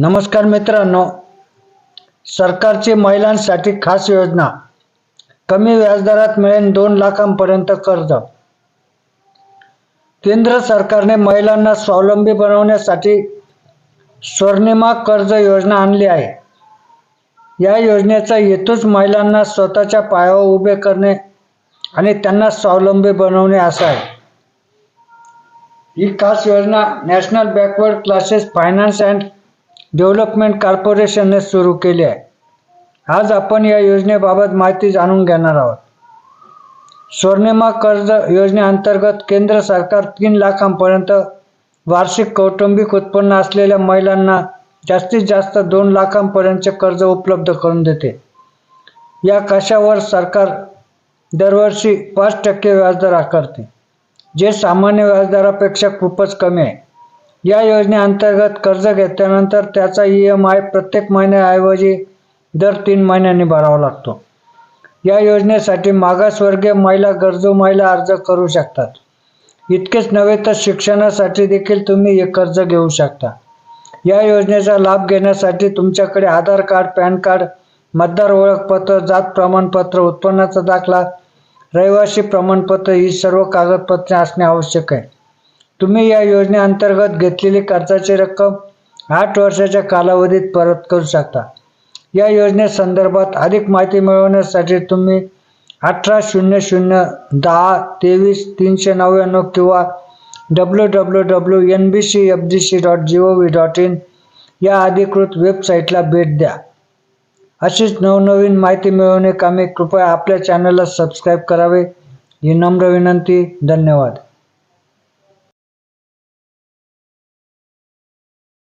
नमस्कार मित्रांनो. सरकारची महिलांसाठी खास योजना. कमी व्याजदरात मिळेल दोन लाखांपर्यंत कर्ज. केंद्र सरकारने महिलांना स्वावलंबी बनवण्यासाठी स्वर्णिमा कर्ज योजना आणली आहे. या योजनेचा हेतूच महिलांना स्वतःच्या पायावर उभे करणे आणि त्यांना स्वावलंबी बनवणे असा आहे. ही खास योजना national backward classes finance and development कॉर्पोरेशनने सुरू केली आहे. आज आपण या योजनेबाबत माहिती जाणून घेणार आहोत. स्वर्णिमा कर्ज योजनेअंतर्गत केंद्र सरकार तीन लाखांपर्यंत वार्षिक कौटुंबिक उत्पन्न असलेल्या महिलांना जास्तीत जास्त दोन लाखांपर्यंतचे कर्ज उपलब्ध करून देते. या कशावर सरकार दरवर्षी पाच टक्के व्याजदर आकारते जे सामान्य व्याजदरापेक्षा खूपच कमी आहे. या योजनेअंतर्गत कर्ज घेतल्यानंतर त्याचा ई एम आय प्रत्येक महिन्याऐवजी दर तीन महिन्यांनी भरावा लागतो. या योजनेसाठी मागासवर्गीय महिला गरजू महिला अर्ज करू शकतात. इतकेच नव्हे तर शिक्षणासाठी देखील तुम्ही हे कर्ज घेऊ शकता. या योजनेचा लाभ घेण्यासाठी तुमच्याकडे आधार कार्ड पॅन कार्ड मतदार ओळखपत्र जात प्रमाणपत्र उत्पन्नाचा दाखला रहिवासी प्रमाणपत्र ही सर्व कागदपत्रे असणे आवश्यक आहे. तुम्ही या योजनेअंतर्गत घेतलेली कर्जाची रक्कम आठ वर्षाच्या कालावधीत परत करू शकता. या योजनेसंदर्भात अधिक माहिती मिळवण्यासाठी तुम्ही अठरा शून्य शून्य दहा तेवीस तीनशे नव्याण्णव किंवा W W W N B C F D C dot G O V dot in या अधिकृत वेबसाईटला भेट द्या. अशीच नवनवीन माहिती मिळवणे कामे कृपया आपल्या चॅनलला सबस्क्राईब करावे. ही नम्र विनंती. धन्यवाद.